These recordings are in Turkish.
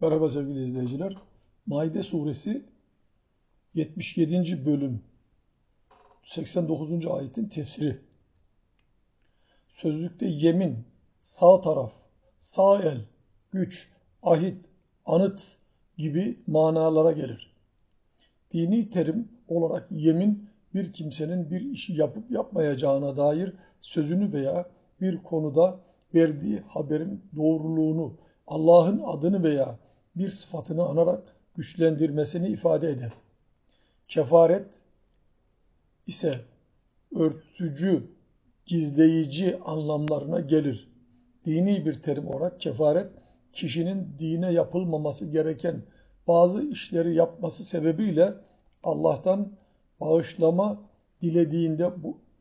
Merhaba sevgili izleyiciler. Maide suresi 77. bölüm 89. ayetin tefsiri. Sözlükte yemin, sağ taraf, sağ el, güç, ahit, anıt gibi manalara gelir. Dini terim olarak yemin bir kimsenin bir işi yapıp yapmayacağına dair sözünü veya bir konuda verdiği haberin doğruluğunu, Allah'ın adını veya bir sıfatını anarak güçlendirmesini ifade eder. Kefaret ise örtücü, gizleyici anlamlarına gelir. Dini bir terim olarak kefaret, kişinin dine yapılmaması gereken bazı işleri yapması sebebiyle Allah'tan bağışlama dilediğinde,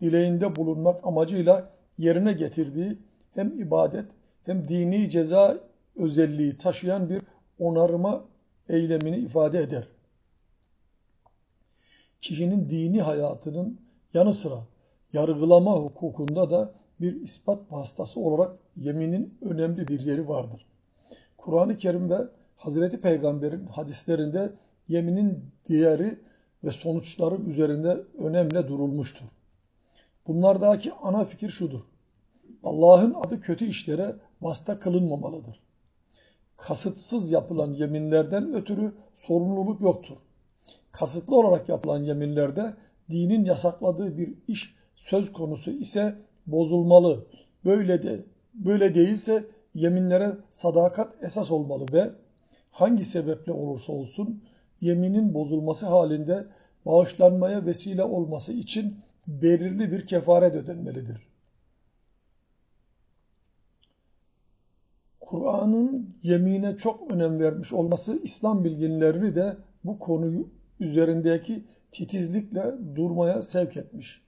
dileğinde bulunmak amacıyla yerine getirdiği hem ibadet hem dini ceza özelliği taşıyan bir onarma eylemini ifade eder. Kişinin dini hayatının yanı sıra yargılama hukukunda da bir ispat vasıtası olarak yeminin önemli bir yeri vardır. Kur'an-ı Kerim ve Hazreti Peygamber'in hadislerinde yeminin değeri ve sonuçları üzerinde önemli durulmuştur. Bunlardaki ana fikir şudur. Allah'ın adı kötü işlere vasıta kılınmamalıdır. Kasıtsız yapılan yeminlerden ötürü sorumluluk yoktur. Kasıtlı olarak yapılan yeminlerde dinin yasakladığı bir iş söz konusu ise bozulmalı. Böyle de böyle değilse yeminlere sadakat esas olmalı ve hangi sebeple olursa olsun yeminin bozulması halinde bağışlanmaya vesile olması için belirli bir kefaret ödenmelidir. Kur'an'ın yemine çok önem vermiş olması İslam bilginlerini de bu konuyu üzerindeki titizlikle durmaya sevk etmiş.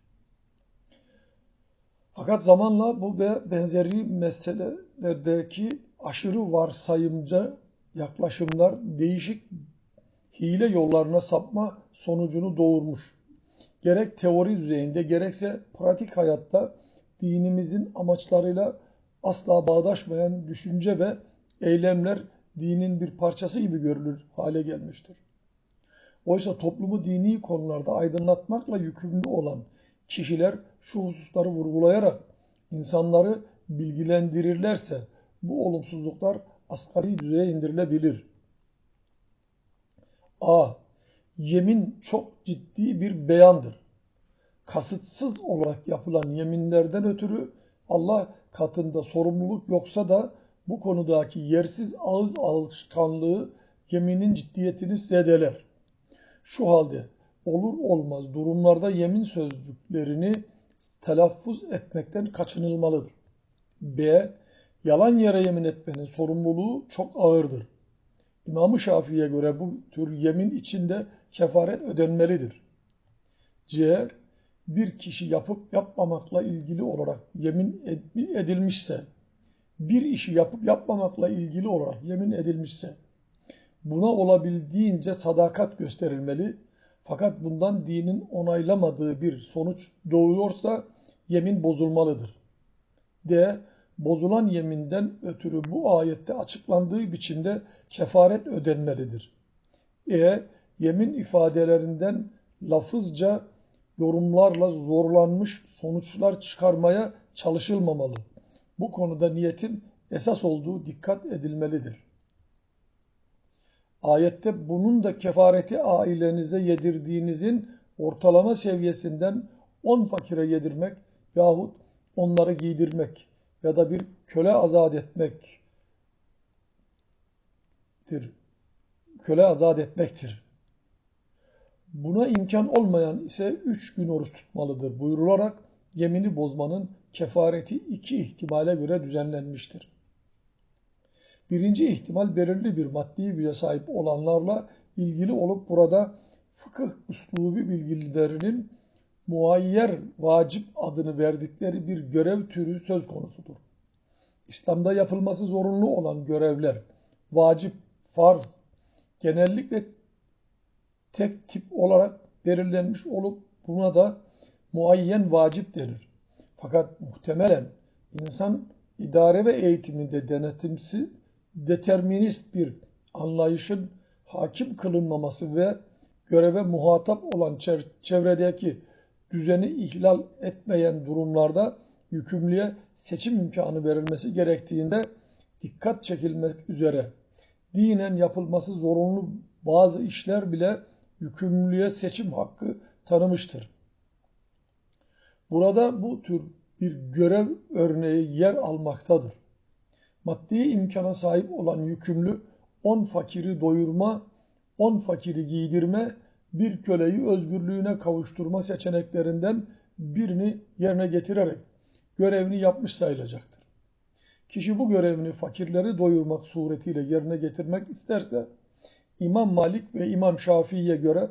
Fakat zamanla bu ve benzeri meselelerdeki aşırı varsayımca yaklaşımlar değişik hile yollarına sapma sonucunu doğurmuş. Gerek teori düzeyinde gerekse pratik hayatta dinimizin amaçlarıyla asla bağdaşmayan düşünce ve eylemler dinin bir parçası gibi görülür hale gelmiştir. Oysa toplumu dini konularda aydınlatmakla yükümlü olan kişiler şu hususları vurgulayarak insanları bilgilendirirlerse bu olumsuzluklar asgari düzeye indirilebilir. A. Yemin çok ciddi bir beyandır. Kasıtsız olarak yapılan yeminlerden ötürü Allah katında sorumluluk yoksa da bu konudaki yersiz ağız alışkanlığı yeminin ciddiyetini zedeler. Şu halde olur olmaz durumlarda yemin sözcüklerini telaffuz etmekten kaçınılmalıdır. B. Yalan yere yemin etmenin sorumluluğu çok ağırdır. İmam-ı Şafii'ye göre bu tür yemin içinde kefaret ödenmelidir. C bir kişi yapıp yapmamakla ilgili olarak yemin edilmişse, bir işi yapıp yapmamakla ilgili olarak yemin edilmişse, buna olabildiğince sadakat gösterilmeli. Fakat bundan dinin onaylamadığı bir sonuç doğuyorsa yemin bozulmalıdır. D. Bozulan yeminden ötürü bu ayette açıklandığı biçimde kefaret ödenmelidir. E. Yemin ifadelerinden lafızca yorumlarla zorlanmış sonuçlar çıkarmaya çalışılmamalı. Bu konuda niyetin esas olduğu dikkat edilmelidir. Ayette bunun da kefareti ailenize yedirdiğinizin ortalama seviyesinden 10 fakire yedirmek yahut onları giydirmek ya da bir köle azat etmektir. Köle azat etmektir. Buna imkan olmayan ise üç gün oruç tutmalıdır buyurularak yemini bozmanın kefareti iki ihtimale göre düzenlenmiştir. Birinci ihtimal belirli bir maddi güce sahip olanlarla ilgili olup burada fıkıh üslubi bilgilerinin muayyer vacip adını verdikleri bir görev türü söz konusudur. İslam'da yapılması zorunlu olan görevler, vacip, farz, genellikle tek tip olarak belirlenmiş olup buna da muayyen vacip denir. Fakat muhtemelen insan idare ve eğitiminde denetimsi determinist bir anlayışın hakim kılınmaması ve göreve muhatap olan çevredeki düzeni ihlal etmeyen durumlarda yükümlüye seçim imkanı verilmesi gerektiğinde dikkat çekilmek üzere dinen yapılması zorunlu bazı işler bile yükümlüye seçim hakkı tanımıştır. Burada bu tür bir görev örneği yer almaktadır. Maddi imkana sahip olan yükümlü 10 fakiri doyurma, 10 fakiri giydirme, bir köleyi özgürlüğüne kavuşturma seçeneklerinden birini yerine getirerek görevini yapmış sayılacaktır. Kişi bu görevini fakirleri doyurmak suretiyle yerine getirmek isterse İmam Malik ve İmam Şafii'ye göre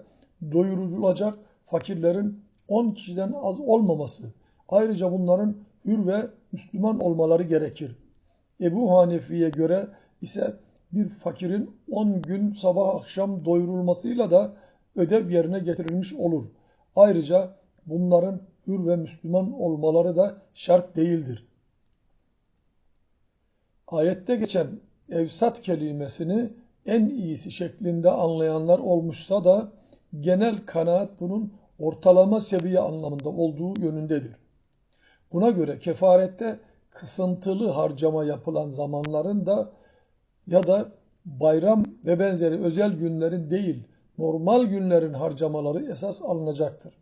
doyurulacak fakirlerin 10 kişiden az olmaması, ayrıca bunların hür ve Müslüman olmaları gerekir. Ebu Hanefi'ye göre ise bir fakirin 10 gün sabah akşam doyurulmasıyla da ödev yerine getirilmiş olur. Ayrıca bunların hür ve Müslüman olmaları da şart değildir. Ayette geçen evsat kelimesini en iyisi şeklinde anlayanlar olmuşsa da genel kanaat bunun ortalama seviye anlamında olduğu yönündedir. Buna göre kefarette kısıntılı harcama yapılan zamanların da ya da bayram ve benzeri özel günlerin değil, normal günlerin harcamaları esas alınacaktır.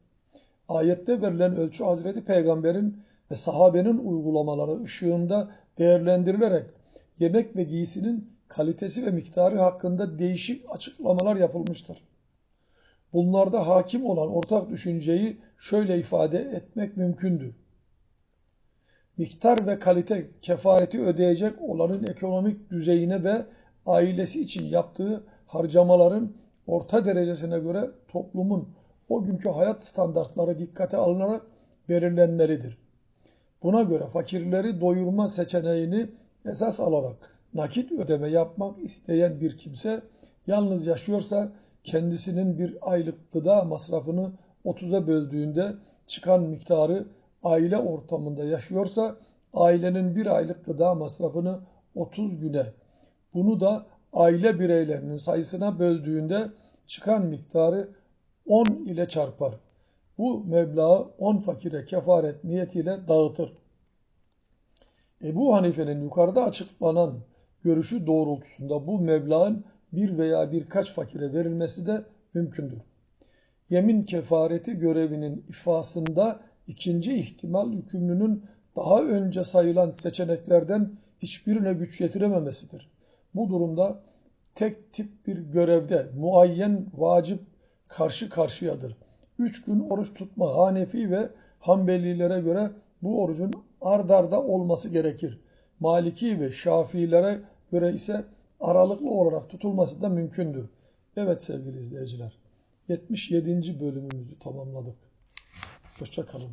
Ayette verilen ölçü Hazreti Peygamber'in ve sahabenin uygulamaları ışığında değerlendirilerek yemek ve giysinin kalitesi ve miktarı hakkında değişik açıklamalar yapılmıştır. Bunlarda hakim olan ortak düşünceyi şöyle ifade etmek mümkündür. Miktar ve kalite kefareti ödeyecek olanın ekonomik düzeyine ve ailesi için yaptığı harcamaların orta derecesine göre toplumun o günkü hayat standartları dikkate alınarak belirlenmelidir. Buna göre fakirleri doyurma seçeneğini esas alarak nakit ödeme yapmak isteyen bir kimse yalnız yaşıyorsa kendisinin bir aylık gıda masrafını 30'a böldüğünde çıkan miktarı aile ortamında yaşıyorsa ailenin bir aylık gıda masrafını 30 güne bunu da aile bireylerinin sayısına böldüğünde çıkan miktarı 10 ile çarpar. Bu meblağı 10 fakire kefaret niyetiyle dağıtır. Ebu Hanife'nin yukarıda açıklanan görüşü doğrultusunda bu meblağın bir veya birkaç fakire verilmesi de mümkündür. Yemin kefareti görevinin ifasında ikinci ihtimal yükümlünün daha önce sayılan seçeneklerden hiçbirine güç yetirememesidir. Bu durumda tek tip bir görevde muayyen vacip karşı karşıyadır. Üç gün oruç tutma Hanefi ve Hanbelilere göre bu orucun ardarda olması gerekir. Maliki ve Şafiilere göre ise aralıklı olarak tutulması da mümkündür. Evet sevgili izleyiciler, 77. bölümümüzü tamamladık. Hoşçakalın.